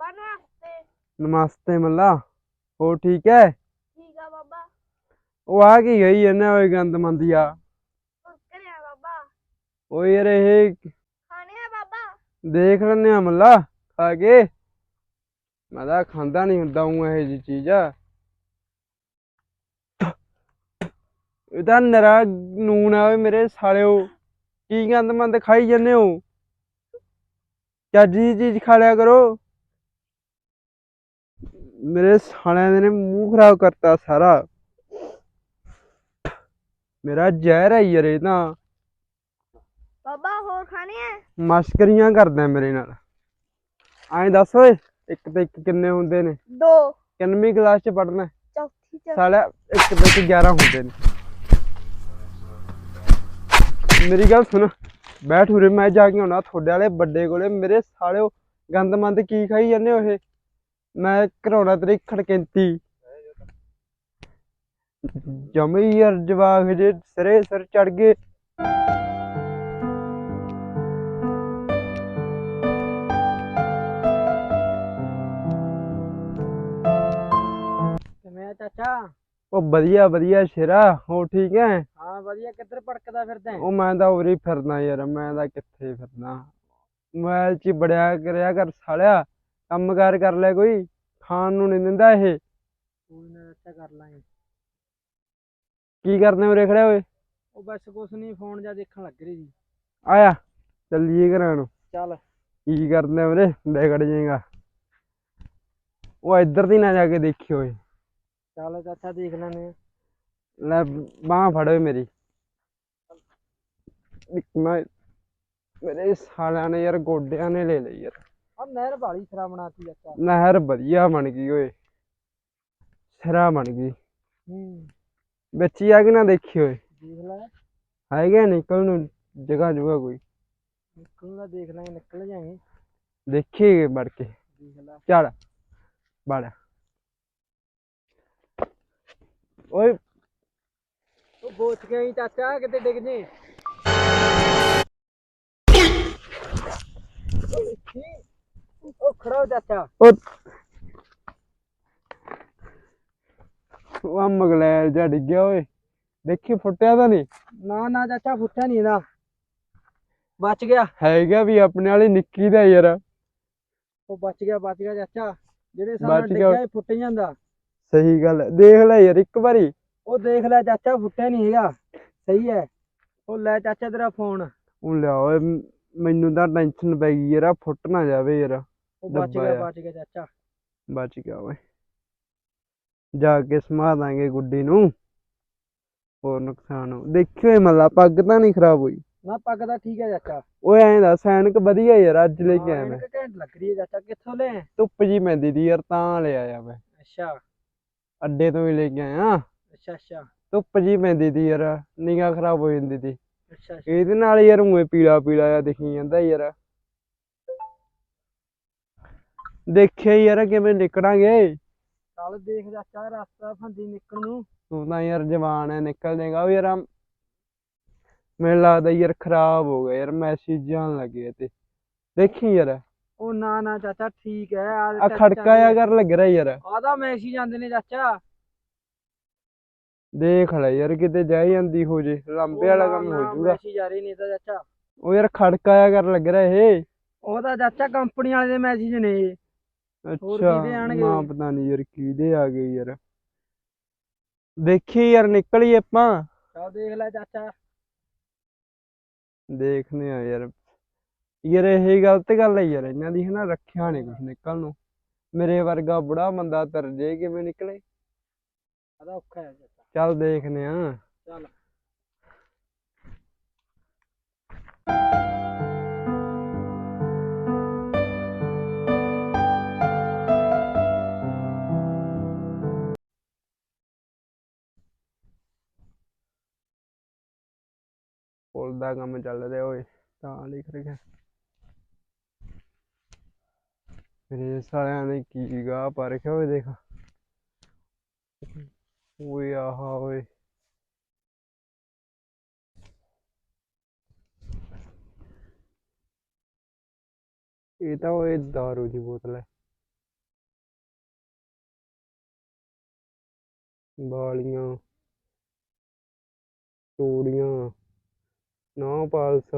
ਬਾਬਾ ਨਮਸਤੇ। ਨਮਸਤੇ ਮੱਲਾ ਹੋ ਠੀਕ ਹੈ ਠੀਕ ਆ ਬਾਬਾ। ਉਹ ਆ ਕੀ ਗਈ ਇਹਨੇ ਓਏ ਗੰਦ ਮੰਦੀਆ ਹੋਰ ਕਰਿਆ ਬਾਬਾ। ਓਏ ਯਾਰ ਇਹ ਖਾਣੇ ਆ ਬਾਬਾ? ਦੇਖ ਲੈਨੇ ਆ ਮੱਲਾ ਖਾ ਕੇ। ਮੈਂ ਤਾਂ ਖਾਂਦਾ ਨਹੀਂ ਹੁੰਦਾ ਹੂੰ ਇਹ ਜੀ ਚੀਜ਼। ਆ ਇਹ ਤਾਂ ਨਰਾ ਨੂਨ ਆ ਓਏ ਮੇਰੇ ਸਾਲਿਓ। ਕੀ ਗੰਦ ਮੰਦ ਖਾਈ ਜੰਨੇ ਹੋ? ਚੱਜੀ ਚੀਜ਼ ਖਾ ਲਿਆ ਕਰੋ। ਮੇਰੇ ਸਾਲਿਆਂ ਦੇ ਨੇ ਮੂੰਹ ਖਰਾਬ ਕਰਤਾ ਸਾਰਾ। ਮੇਰਾ ਜ਼ਹਿਰ ਹੈ ਯਾਰ ਇਹ ਤਾਂ ਬਾਬਾ ਹੋਰ ਖਾਣੇ ਆ? ਮਸ਼ਕਰੀਆਂ ਕਰਦਾ ਮੇਰੇ ਨਾਲ। ਐਂ ਦੱਸ ਓਏ ਇੱਕ ਤੇ ਇੱਕ ਕਿੰਨੇ ਹੁੰਦੇ ਨੇ? ਦੋ। ਕਿੰਨਵੀਂ ਕਲਾਸ ਚ ਪੜਨਾ ਚੌਥੀ ਚ। ਇੱਕ ਤੇ ਇੱਕ 11 ਹੁੰਦੇ ਨੇ। ਮੇਰੀ ਗੱਲ ਸੁਣ ਬੈਠ ਉਰੇ ਮੈਂ ਜਾ ਕੇ ਆਉਣਾ। ਤੁਹਾਡੇ ਵਾਲੇ ਵੱਡੇ ਕੋਲੇ ਮੇਰੇ ਸਾਲਿਓ ਗੰਦਮੰਦ ਕੀ ਖਾਈ ਜਾਂਦੇ ਹੋ ਇਹ? ਮੈਂ ਕਰਾਉਣਾ ਤੇਰੀ ਖੜਕੈਂਤੀ। ਜਮੇ ਯਾਰ ਜਵਾਕ ਜੇ ਸਿਰੇ ਸਿਰ ਚੜ ਗਏ। ਕਿਵੇਂ ਚਾਚਾ? ਉਹ ਵਧੀਆ ਵਧੀਆ ਸ਼ੇਰਾ ਹੋ ਠੀਕ ਹੈ ਹਾਂ ਵਧੀਆ। ਕਿੱਧਰ ਭੜਕਦਾ ਫਿਰਦਾ? ਉਹ ਮੈਂ ਤਾਂ ਉਰੇ ਹੀ ਫਿਰਦਾ ਯਾਰ ਮੈਂ ਤਾਂ ਕਿੱਥੇ ਫਿਰਦਾ। ਮੋਬਾਈਲ 'ਚ ਹੀ ਬੜਿਆ ਕਰਿਆ ਕਰ ਸਾਲਿਆ। ਕੰਮਕਾਰ ਕਰ ਲੈ ਕੋਈ ਖਾਣ ਨੂੰ ਨਹੀਂ ਦਿੰਦਾ ਇਹ। ਕੋਈ ਨਾ ਚਾਚਾ ਕਰ ਲਾਂਗੇ। ਕੀ ਕਰਦੇ ਉਰੇ ਖੜੇ ਹੋਏ ਉਹ ਬਸ ਕੁਛ ਨਹੀਂ ਫੋਨ ਜਾਂ ਦੇਖਣ ਲੱਗ ਰਹੀ ਸੀ ਆਇਆ ਚੱਲੀਏ ਘਰਾਂ ਨੂੰ। ਚੱਲ। ਕੀ ਕਰਦੇ ਉਰੇ? ਵਿਗੜ ਜਾਏਗਾ। ਉਹ ਇੱਧਰ ਦੀ ਨਾ ਜਾ ਕੇ ਦੇਖੀ ਓਏ। ਚੱਲ ਚਾਚਾ ਦੇਖ ਲੈਨੇ ਆ ਲੈ ਬਾਹ ਫੜ ਓਏ ਮੇਰੀ। ਮੈਂ ਮੇਰੇ ਸਾਲਿਆਂ ਨੇ ਯਾਰ ਗੋਡਿਆਂ ਨੇ ਲੈ ਲਈ ਯਾਰ। ਨਹਿਰ ਵਾਲੀ ਖਰਾ ਬਣਾਤੀ ਚਾਚਾ ਨਹਿਰ ਵਧੀਆ ਬਣ ਗਈ ਓਏ। ਸਿਰਾ ਬਣ ਗਈ। ਹੂੰ। ਹੀ ਆ ਕੇ ਨਾ ਦੇਖੀ ਓਏ? ਦੇਖ ਲੈ। ਹੈਗਾ ਨਿਕਲ ਨੂੰ ਜਗ੍ਹਾ ਜੁਗਾ ਕੋਈ। ਨਿਕਲੂ ਦਾ ਦੇਖ ਲਾਂਗੇ ਨਿਕਲ ਜਾਵਾਂਗੇ ਦੇਖੀਏ ਵੜ ਕੇ। ਦੇਖ ਲੈ। ਚੱਲ ਵੜ ਓਏ। ਉਹ ਬੋਚ ਹੀ ਚਾਚਾ ਕਿਤੇ ਡਿੱਗ ਜੇ। ਉਹ ਚਾਚਾ ਉਹ ਉਹ ਮਗਲੈਲ ਜਾ ਡਿੱਗਿਆ ਓਏ। ਦੇਖੀ ਫੁੱਟਿਆ ਤਾਂ ਨਹੀਂ? ਨਾ ਨਾ ਚਾਚਾ ਫੁੱਟਿਆ ਨਹੀਂ ਇਹਦਾ। ਬਚ ਗਿਆ। ਹੈਗਾ ਵੀ ਆਪਣੇ ਵਾਲੀ ਨਿੱਕੀ ਦਾ ਯਾਰ। ਉਹ ਬਚ ਗਿਆ ਬਚ ਗਿਆ ਚਾਚਾ। ਜਿਹੜੇ ਸਾਹਮਣੇ ਗਿਆ। ਡਿੱਗਿਆ ਇਹ ਫੁੱਟ ਜਾਂਦਾ। ਸਹੀ ਗੱਲ। ਦੇਖ ਲੈ ਯਾਰ ਇੱਕ ਵਾਰੀ। ਉਹ ਦੇਖ ਲੈ ਚਾਚਾ ਫੁੱਟਿਆ ਨਹੀਂ ਹੈਗਾ। ਸਹੀ ਹੈ ਉਹ ਲੈ ਚਾਚਾ ਤੇਰਾ ਫੋਨ। ਉਹ ਲਿਆ ਓਏ। ਮੈਨੂੰ ਤਾਂ ਟੈਨਸ਼ਨ ਪੈ ਗਈ ਯਾਰ। ਫੁੱਟ ਨਾ ਜਾਵੇ ਯਾਰ। ਉਹ ਬਚ ਗਿਆ ਆ। ਬਚ ਗਿਆ ਚਾਚਾ। ਬਚ ਗਿਆ ਓਏ। ਜਾ ਕੇ ਸਮਾ ਦਾਂਗੇ ਗੁੱਡੀ ਨੂੰ। ਹੋਰ ਨੁਕਸਾਨ ਹੋ ਦੇਖਿਓ ਇਹ ਮੱਲਾ ਪੱਗ ਤਾਂ ਨਹੀਂ ਖਰਾਬ ਹੋਈ। ਨਾ ਪੱਗ ਦਾ ਠੀਕ ਹੈ ਚਾਚਾ। ਓਏ ਐਂ ਦੱਸ ਐਨਕ ਵਧੀਆ ਯਾਰ ਅੱਜ ਲੈ ਕੇ ਆਇਆ ਮੈਂ ਇੱਕ ਘੰਟ ਲੱਗ ਰਹੀ ਹੈ ਚਾਚਾ ਕਿੱਥੋਂ ਲੈ ਆਇਆ? ਧੁੱਪ ਜੀ ਪੈਂਦੀ ਦੀ ਯਾਰ ਤਾਂ ਲੈ ਆਇਆ ਮੈਂ। ਅੱਛਾ। ਅੱਡੇ ਤੋਂ ਹੀ ਲੈ ਕੇ ਆਇਆ। ਅੱਛਾ ਅੱਛਾ। ਧੁੱਪ ਜੀ ਪੈਂਦੀ ਦੀ ਯਾਰ ਨਿਗਾਹ ਖਰਾਬ ਹੋ ਜਾਂਦੀ ਦੀ। ਅੱਛਾ ਅੱਛਾ। ਇਹਦੇ ਨਾਲ ਯਾਰ ਉਵੇਂ ਪੀਲਾ ਪੀਲਾ ਜਿਹਾ ਦਿਖੀ ਜਾਂਦਾ ਯਾਰ। ਦੇਖਿਆ ਯਾਰ ਕਿਵੇਂ ਨਿਕਲਾਂਗੇ ਚੱਲ ਦੇਖ ਚਾਚਾ ਰਸਤਾ ਫੰਦੀ ਨਿਕਲ ਨੂੰ। ਤੂੰ ਤਾਂ ਯਾਰ ਜਵਾਨ ਹੈ ਨਿਕਲ ਜਾਏਗਾ ਉਹ ਯਾਰ ਆਹ ਮੈਨੂੰ ਲੱਗਦਾ ਯਾਰ ਖਰਾਬ ਹੋ ਗਿਆ ਯਾਰ ਮੈਸੇਜ ਆਉਣ ਲੱਗੇ ਤੇ। ਦੇਖੀ ਯਾਰ। ਉਹ ਨਾ ਨਾ ਚਾਚਾ ਠੀਕ ਹੈ ਆ ਖੜਕਾ ਜਿਹਾ ਕਰ ਲੱਗ ਰਿਹਾ ਯਾਰ। ਆਦਾ ਮੈਸੇਜ ਆਉਂਦੇ ਨੇ ਚਾਚਾ। ਦੇਖ ਲੈ ਯਾਰ ਕਿਤੇ ਜਾ ਹੀ ਜਾਂਦੀ ਹੋ ਜੇ। ਲਾਂਬੇ ਵਾਲਾ ਕੰਮ ਹੋ ਜਾਊਗਾ ਮੈਸੇਜ ਆ ਰਹੀ ਨਹੀਂ ਤਾਂ ਚਾਚਾ। ਉਹ ਯਾਰ ਖੜਕਾ ਜਿਹਾ ਕਰ ਲੱਗ ਰਿਹਾ ਇਹ। ਉਹ ਤਾਂ ਚਾਚਾ ਕੰਪਨੀ ਵਾਲੇ ਦੇ ਮੈਸੇਜ ਨੇ। ਹੋਰ ਅੱਛਾ ਕਿਹਦੇ ਆਉਣਗੇ? ਮਾਂ ਪਤਾ ਨਹੀਂ ਯਾਰ ਕਿਹਦੇ ਆ ਗਏ ਯਾਰ। ਦੇਖੀ ਯਾਰ ਨਿਕਲੀ ਆਪਾਂ। ਚੱਲ ਦੇਖ ਲੈ ਚਾਚਾ। ਦੇਖਨੇ ਆ ਯਾਰ। ਯਾਰ ਇਹ ਗਲਤ ਗੱਲ ਹੈ ਯਾਰ ਇਹਨਾਂ ਦੀ ਹਨਾ ਰੱਖਿਆ ਨਹੀਂ ਕੁਛ ਨਿਕਲ ਨੂੰ। ਮੇਰੇ ਵਰਗਾ ਬੁੜਾ ਬੰਦਾ ਤਰ ਜੇ ਕਿਵੇਂ ਨਿਕਲੇ? ਆਦਾ ਔਖਾ ਹੈ ਚਾਚਾ। ਚੱਲ ਦੇਖਨੇ ਆ। ਚੱਲ। ਪੁਲ ਦਾ ਕੰਮ ਚੱਲ ਰਿਹਾ ਓਏ, ਤਾਂ ਲਿਖ ਰਿਹਾ। ਮੇਰੇ ਸਾਲਿਆਂ ਨੇ ਕੀ ਗਾ ਪਰ ਕਿਉਂ ਓਏ, ਦੇਖ। ਓਏ ਆਹ ਓਏ। ਇਹ ਤਾਂ ਓਏ ਦਾਰੂ ਦੀ ਬੋਤਲ ਹੈ ਬਾਲੀਆਂ ਤੋੜੀਆਂ ਨੌ ਪਾਲਸ।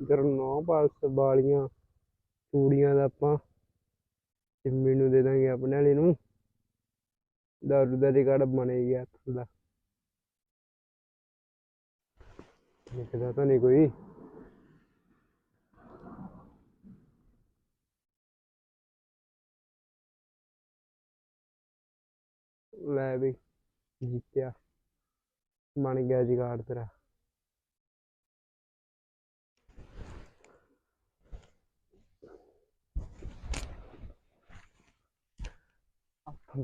ਇਧਰ ਨੌ ਪਾਲਸ ਵਾਲੀਆਂ ਚੂੜੀਆਂ ਦਾ ਆਪਾਂ ਸਿੰਮੀ ਨੂੰ ਦੇ ਦਾਂਗੇ ਆਪਣੇ ਵਾਲੇ ਨੂੰ, ਦਾਰੂ ਦਾ ਰਿਕਾਰਡ ਬਣੇ ਇੱਥੋਂ ਦਾ। ਲਿਖਦਾ ਤਾਂ ਨਹੀਂ ਕੋਈ। ਲੈ ਵੀ, ਜਿੱਤਿਆ। ਬਣ ਗਿਆ ਜੁਗਾੜ ਤੇਰਾ।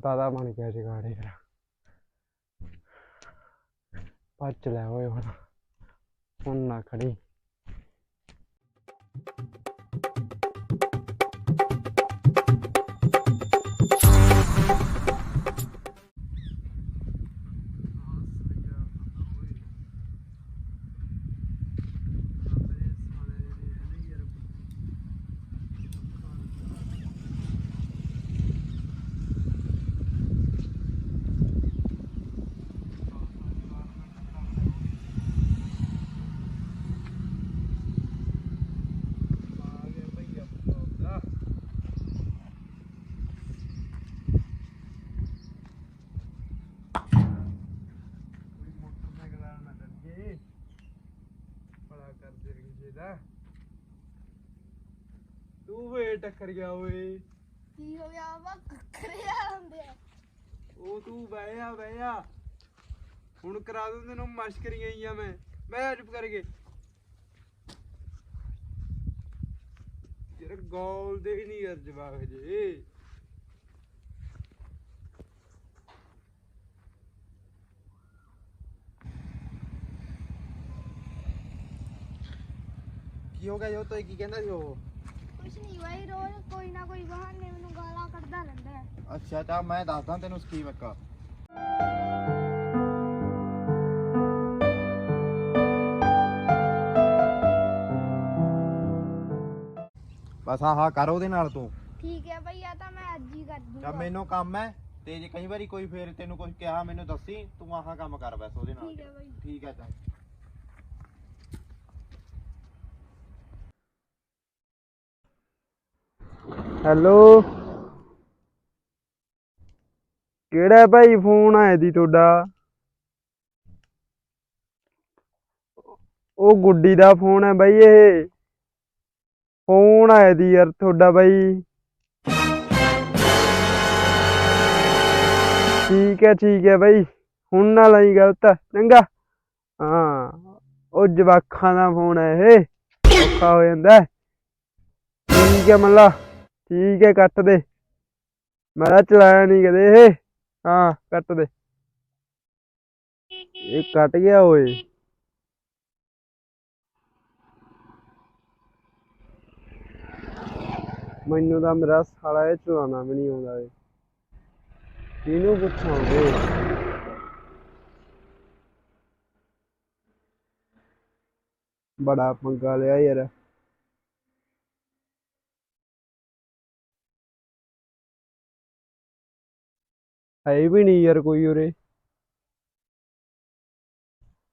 ਦਾਦਾ ਬਣ ਗਿਆ ਜੁਗਾੜ ਤੇਰਾ। ਭੱਜ ਲੈ ਓਏ ਹੁਣ। ਹੁਣ ਨਾ ਖੜੀ। ਦਾ। ਤੂੰ ਵੇ ਟੱਕਰ ਗਿਆ ਓਏ। ਕੀ ਹੋ ਗਿਆ? ਬਾਬਾ ਕੱਕਰਿਆ ਹੁੰਦੇ ਆ ਉਹ ਤੂੰ ਬਹਿ ਆ ਬਹਿ ਆ ਹੁਣ ਕਰਾ ਦੂੰ ਤੈਨੂੰ ਮਸ਼ਕਰੀਆਂ ਹੀ ਆ ਮੈਂ। ਮੈਂ ਚੁੱਪ ਕਰਕੇ। ਯਾਰ ਗੋਲ ਦੇ ਨਹੀਂ ਯਾਰ ਜਵਾਬ ਜੇ। ਕੀ ਹੋ ਗਿਆ? ਜੋ ਤੋਈ ਕੀ ਕਹਿੰਦਾ ਸੀ ਉਹ? ਕੁਛ ਨਹੀਂ ਬਾਈ ਰੋਜ਼ ਕੋਈ ਨਾ ਕੋਈ ਬਹਾਨੇ ਮੈਨੂੰ ਗਾਲਾਂ ਕੱਢਦਾ ਰਹਿੰਦਾ ਹੈ। ਅੱਛਾ ਤਾਂ ਮੈਂ ਦੱਸਦਾ ਤੈਨੂੰ ਸਕੀਮ ਇੱਕ। ਬਸ ਆਹ ਕਰ ਉਹਦੇ ਨਾਲ ਤੂੰ। ਠੀਕ ਹੈ ਬਾਈ ਆ ਤਾਂ ਮੈਂ ਅੱਜ ਹੀ ਕਰ ਜਾਂ ਦੂੰਗਾ ਮੈਨੂੰ ਕੰਮ ਹੈ ਤੇ ਜੇ ਕਈ ਵਾਰੀ ਕੋਈ ਫੇਰ ਤੈਨੂੰ ਕੁਝ ਕਿਹਾ ਮੈਨੂੰ ਦੱਸੀ ਤੂੰ ਆਹ ਕੰਮ ਕਰ ਬਸ ਉਹਦੇ ਨਾਲ। ਠੀਕ ਹੈ ਬਾਈ। ਠੀਕ ਹੈ ਚੱਲ ਹੈਲੋ। ਕਿਹੜਾ ਭਾਈ ਫੋਨ ਆਇਆ ਦੀ ਤੁਹਾਡਾ? ਉਹ ਗੁੱਡੀ ਦਾ ਫੋਨ ਹੈ ਬਾਈ ਇਹ। ਫੋਨ ਆਇਆ ਦੀ ਯਾਰ ਤੁਹਾਡਾ ਬਾਈ। ਠੀਕ ਹੈ ਠੀਕ ਹੈ ਬਾਈ। ਹੁਣ ਨਾ ਲਈ ਗਲਤ। ਚੰਗਾ। ਹਾਂ, ਉਹ ਜਵਾਖਾਂ ਦਾ ਫੋਨ ਹੈ ਇਹ। ਔਖਾ ਹੋ ਜਾਂਦਾ। ਠੀਕ ਹੈ ਮੱਲਾ। ਠੀਕ ਹੈ, ਕੱਟ ਦੇ। ਮੈਂ ਚਲਾਇਆ ਨਹੀਂ ਕਦੇ ਇਹ। ਹਾਂ, ਕੱਟ ਦੇ। ਇਹ ਕੱਟ ਗਿਆ ਓਏ। ਮੈਨੂੰ ਤਾਂ ਮੇਰਾ ਸਾਲਾ ਇਹ ਚਲਾਉਣਾ ਵੀ ਨਹੀਂ ਆਉਂਦਾ ਏ। ਕਿਹਨੂੰ ਪੁੱਛਾਂਗੇ? ਬੜਾ ਪੰਗਾ ਲਿਆ ਯਾਰ। ਹੈ ਵੀ ਨਹੀਂ ਯਾਰ ਕੋਈ ਉਰੇ।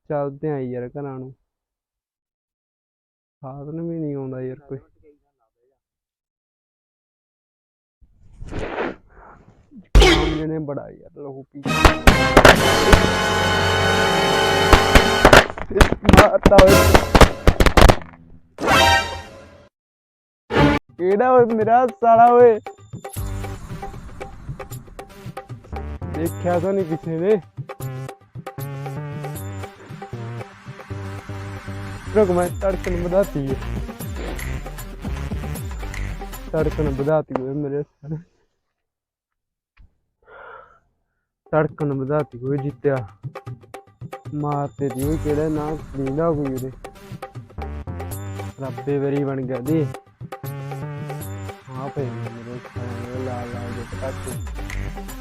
ਚੱਲਦੇ ਆਂ ਯਾਰ ਘਰਾਂ ਨੂੰ। ਸਾਧਨ ਵੀ ਨਹੀਂ ਆਉਂਦਾ ਯਾਰ ਕੋਈ। ਕੰਮ ਬੜਾ ਯਾਰ ਲਹੂ ਪੀ ਮਾਰਤਾ ਓਏ। ਕਿਹੜਾ ਓਏ ਮੇਰਾ ਸਾਲਾ ਓਏ? ਦੇਖਿਆ ਤਾਂ ਨਹੀਂ ਕਿਸੇ ਨੇ। ਰੁਕ ਮੈਂ ਧੜਕਣ ਵਧਾਤੀ ਹੈ ਧੜਕਣ ਵਧਾਤੀ ਹੋਏ ਮੇਰੇ ਸਰ। ਧੜਕਣ ਵਧਾਤੀ ਹੋਏ ਜਿੱਤਿਆ। ਮਾਰਤੇ ਦੀ ਹੋਈ ਕਿਹੜਾ ਨਾ ਨੀਂਦਾ ਕੋਈ ਉਹਦੇ। ਰੱਬੇ ਵਰੀ ਬਣ ਗਿਆ ਦੀ। ਹਾਂ ਪਏ ਮੇਰੇ ਲਾ ਲਾ ਦੇ ਪਟਾਕੇ।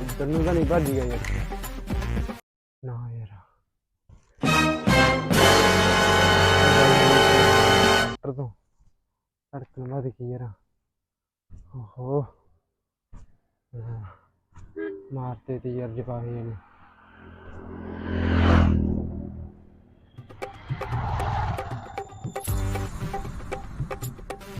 ਇੱਧਰ ਨਹੀਂ ਭੱਜ ਗਿਆ ਯਾਰ। ਨਾ ਯਾਰ। ਪਰਦੋਂ ਅੜਕਣ ਮਾ ਦੇਖੀ ਯਾਰ। ਓਹੋ। ਮਾਰਤੇ ਤੇ ਯਾਰ ਜਪਾਹੇ ਨੇ